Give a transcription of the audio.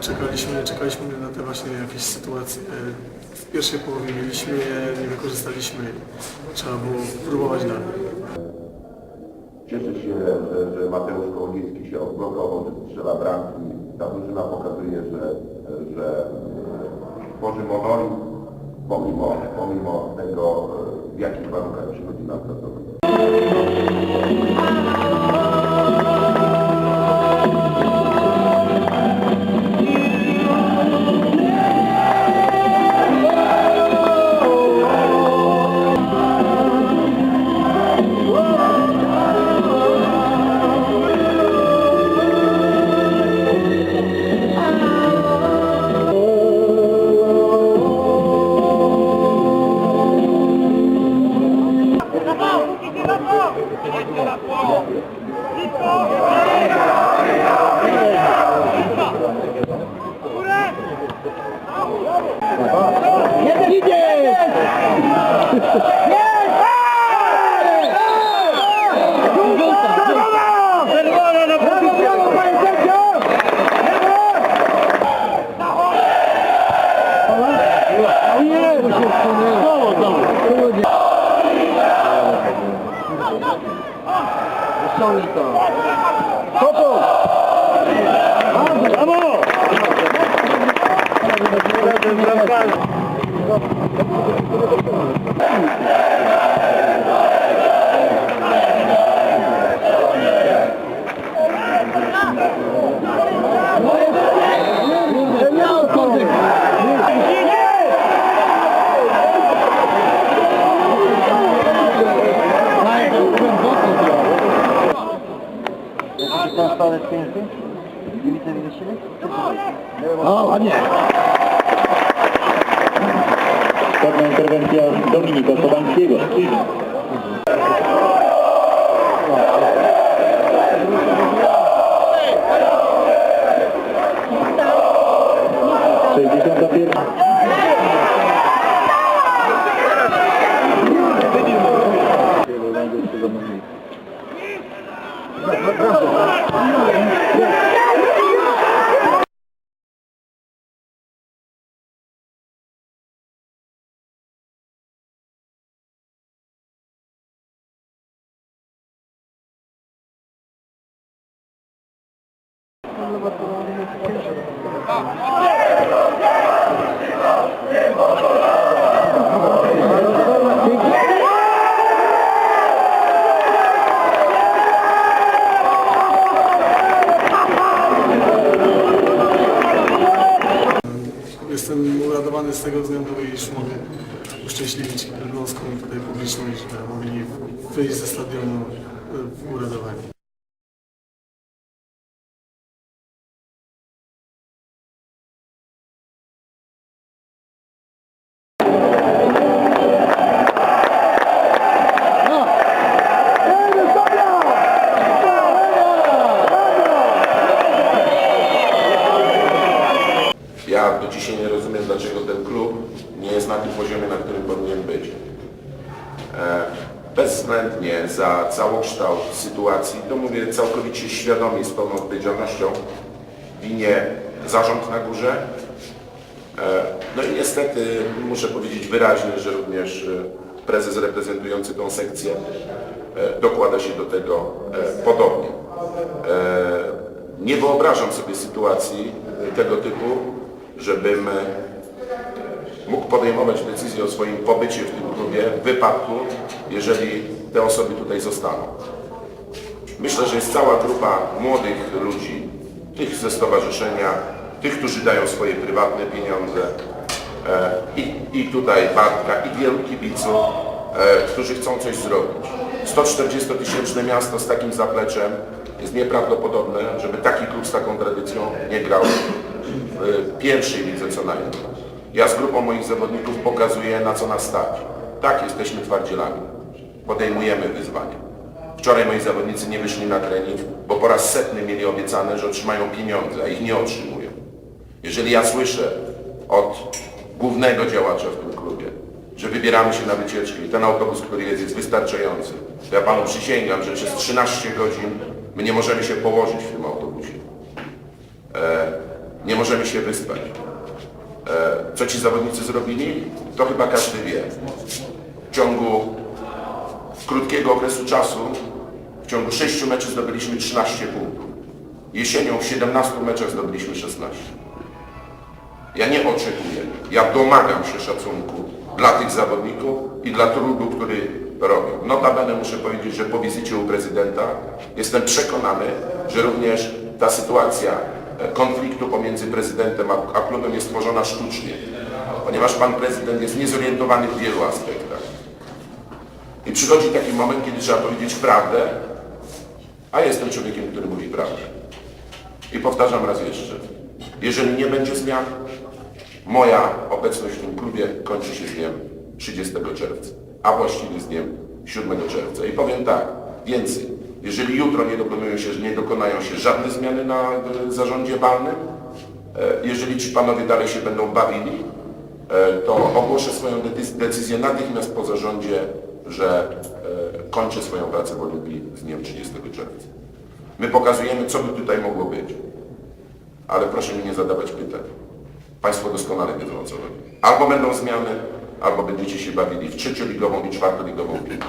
czekaliśmy, czekaliśmy na te właśnie jakieś sytuacje. W pierwszej połowie mieliśmy je, nie wykorzystaliśmy. Trzeba było próbować dalej. Cieszę się, że, Mateusz Kołodziejski się odblokował, że strzela bramki. Ta drużyna pokazuje, że, że e, tworzy monolit pomimo, pomimo tego, e, w jakich warunkach przychodzi nam pracować. Ten stolec piękny? Kibice wywiesili? O, ładnie. Ładna interwencja Dominika Sobańskiego. Sześćdziesiąta pierwsza. Jestem uradowany z tego względu, iż mogę uszczęśliwić elbląską tutaj publiczność, że mogli wyjść ze stadionu e, uradowani. Ja do dzisiaj nie rozumiem, dlaczego ten klub nie jest na tym poziomie, na którym powinien być. E, bezwzględnie za całokształt sytuacji, to mówię całkowicie świadomie, z pełną odpowiedzialnością, winie zarząd na górze. E, no i niestety muszę powiedzieć wyraźnie, że również e, prezes reprezentujący tą sekcję e, dokłada się do tego podobnie. Nie wyobrażam sobie sytuacji tego typu, żebym mógł podejmować decyzję o swoim pobycie w tym klubie w wypadku, jeżeli te osoby tutaj zostaną. Myślę, że jest cała grupa młodych ludzi, tych ze stowarzyszenia, tych, którzy dają swoje prywatne pieniądze e, i, i tutaj Bartka, i wielu kibiców, e, którzy chcą coś zrobić. 140-tysięczne miasto z takim zapleczem jest nieprawdopodobne, żeby taki klub z taką tradycją nie grał w pierwszej lidze co najmniej. Ja z grupą moich zawodników pokazuję na co nas stać. Tak, jesteśmy twardzielami. Podejmujemy wyzwania. Wczoraj moi zawodnicy nie wyszli na trening, bo po raz setny mieli obiecane, że otrzymają pieniądze, a ich nie otrzymują. Jeżeli ja słyszę od głównego działacza w tym klubie, że wybieramy się na wycieczkę i ten autobus, który jest, jest wystarczający, to ja panu przysięgam, że przez 13 godzin my nie możemy się położyć w tym autobusie. Nie możemy się wyspać. Co ci zawodnicy zrobili? To chyba każdy wie. W ciągu krótkiego okresu czasu, w ciągu 6 meczów zdobyliśmy 13 punktów. Jesienią w 17 meczach zdobyliśmy 16. Ja nie oczekuję, ja domagam się szacunku dla tych zawodników i dla trudu, który robią. Notabene muszę powiedzieć, że po wizycie u prezydenta jestem przekonany, że również ta sytuacja konfliktu pomiędzy prezydentem a, klubem jest stworzona sztucznie, ponieważ pan prezydent jest niezorientowany w wielu aspektach. I przychodzi taki moment, kiedy trzeba powiedzieć prawdę, a jestem człowiekiem, który mówi prawdę. I powtarzam raz jeszcze, jeżeli nie będzie zmian, moja obecność w tym klubie kończy się dniem 30 czerwca, a właściwie z dniem 7 czerwca. I powiem tak, więcej, jeżeli jutro nie dokonują się, nie dokonają się żadne zmiany na e, zarządzie walnym, e, jeżeli ci panowie dalej się będą bawili, e, to ogłoszę swoją decyz- decyzję natychmiast po zarządzie, że kończę swoją pracę w Olimpii z dniem 30 czerwca. My pokazujemy, co by tutaj mogło być. Ale proszę mi nie zadawać pytań. Państwo doskonale wiedzą co chodzi. Albo będą zmiany, albo będziecie się bawili w trzecioligową i czwartoligową piłkę.